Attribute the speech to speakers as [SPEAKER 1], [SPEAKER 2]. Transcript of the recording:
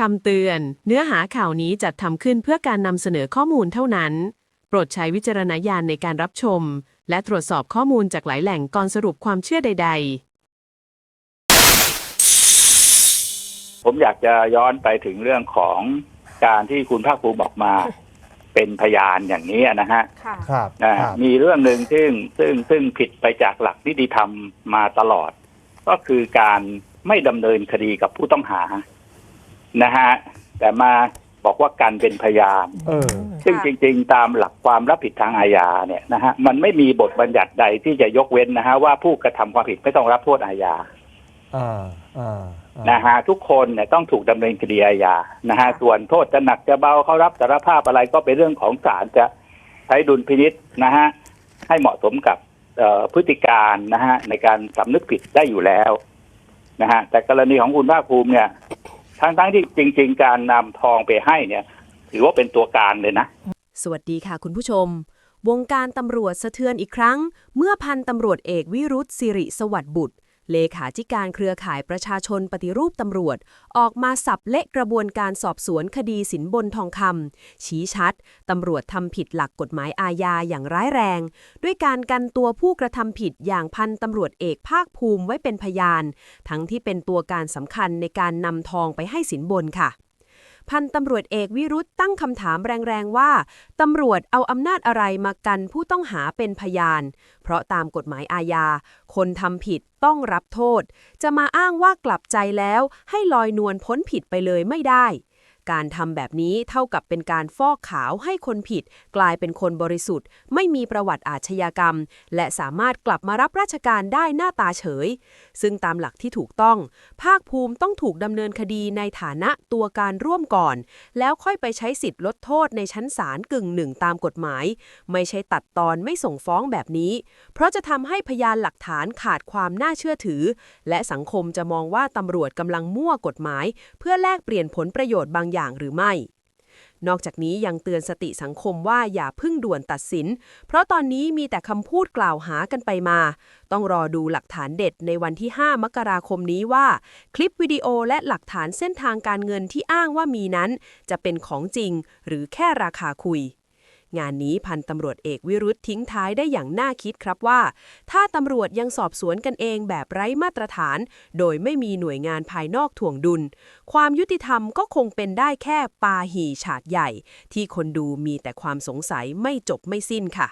[SPEAKER 1] คำเตือน เนื้อหาข่าวนี้จัดทำขึ้นเพื่อการนำเสนอข้อมูลเท่านั้น โปรดใช้วิจารณญาณในการรับชม และตรวจสอบข้อมูลจากหลายแหล่งก่อนสรุปความเชื่อใดๆ
[SPEAKER 2] ผมอยากจะย้อนไปถึงเรื่องของการที่คุณภาคภูมิบอกมา เป็นพยานอย่างนี้นะฮะ
[SPEAKER 3] ค่ะ
[SPEAKER 4] ครับ
[SPEAKER 2] นะครับ มีเรื่องหนึ่งซึ่งซึ่งซึ่งผิดไปจากหลักนิติธรรมมาตลอด ก็คือการไม่ดำเนินคดีกับผู้ต้องหา นะฮะแต่มาบอกว่ากันเป็นพยาน
[SPEAKER 4] เออ
[SPEAKER 2] ซึ่งจริง ๆ ตามหลักความรับผิดทางอาญาเนี่ยนะฮะมันไม่มีบทบัญญัติใดที่จะยกเว้นนะฮะว่าผู้กระทำความผิดไม่ต้องรับโทษอาญา
[SPEAKER 4] อ่าอ่าอ่า
[SPEAKER 2] นะฮะทุกคนเนี่ยต้องถูกดำเนินคดีอาญานะฮะส่วนโทษจะหนักจะเบาเขารับสารภาพอะไรก็เป็นเรื่องของศาลจะใช้ดุลพินิษนะฮะให้เหมาะสมกับเอ่อพฤติการนะฮะในการสำนึกผิดได้อยู่แล้วนะฮะแต่กรณีของคุณภาคภูมิเนี่ย ทั้งทั้งที่จริง ๆ การนำทองไปให้เนี่ย ถือว่าเป็นตัวการเลยนะ
[SPEAKER 1] สวัสดีค่ะคุณผู้ชม วงการตำรวจสะเทือนอีกครั้ง เมื่อพันตำรวจเอกวิรุธสิริสวัสดิ์บุตร เลขาธิการเครือข่ายประชาชนปฏิรูปตำรวจ ออกมาสับเละกระบวนการสอบสวนคดีสินบนทองคำชี้ชัดตำรวจทำผิดหลักกฎหมายอาญาอย่างร้ายแรง ด้วยการกันตัวผู้กระทำผิดอย่างพันตำรวจเอกภาคภูมิไว้เป็นพยาน ทั้งที่เป็นตัวการสำคัญในการนำทองไปให้สินบนค่ะ พันตำรวจเอกวิรุธตั้งคำถามแรงๆว่าตำรวจเอาอำนาจอะไรมากันผู้ต้องหาเป็นพยาน เพราะตามกฎหมายอาญา คนทำผิดต้องรับโทษ จะมาอ้างว่ากลับใจแล้วให้ลอยนวลพ้นผิดไปเลยไม่ได้ การทำแบบนี้เท่ากับเป็นการฟอกขาวให้คนผิด กลายเป็นคนบริสุทธิ์ ไม่มีประวัติอาชญากรรม และสามารถกลับมารับราชการได้หน้าตาเฉย ซึ่งตามหลักที่ถูกต้อง ภาคภูมิต้องถูกดำเนินคดีในฐานะตัวการร่วมก่อน แล้วค่อยไปใช้สิทธิ์ลดโทษในชั้นศาลกึ่งหนึ่งตามกฎหมาย ไม่ใช่ตัดตอนไม่ส่งฟ้องแบบนี้ เพราะจะทำให้พยานหลักฐานขาดความน่าเชื่อถือ และสังคมจะมองว่าตำรวจกำลังมั่วกฎหมาย เพื่อแลกเปลี่ยนผลประโยชน์บางอย่างหรือไม่ นอกจากนี้ยังเตือนสติสังคมว่าอย่าพึ่งด่วนตัดสิน เพราะตอนนี้มีแต่คำพูดกล่าวหากันไปมา ต้องรอดูหลักฐานเด็ดในวันที่ 5 มกราคมนี้ว่า คลิปวิดีโอและหลักฐานเส้นทางการเงินที่อ้างว่ามีนั้น จะเป็นของจริง หรือแค่ราคาคุย งานนี้พันตำรวจเอกวิรุธทิ้งท้ายได้อย่างน่าคิดครับว่า ถ้าตำรวจยังสอบสวนกันเองแบบไร้มาตรฐาน โดยไม่มีหน่วยงานภายนอกถ่วงดุล ความยุติธรรมก็คงเป็นได้แค่ปาหี่ฉาดใหญ่ ที่คนดูมีแต่ความสงสัยไม่จบไม่สิ้นค่ะ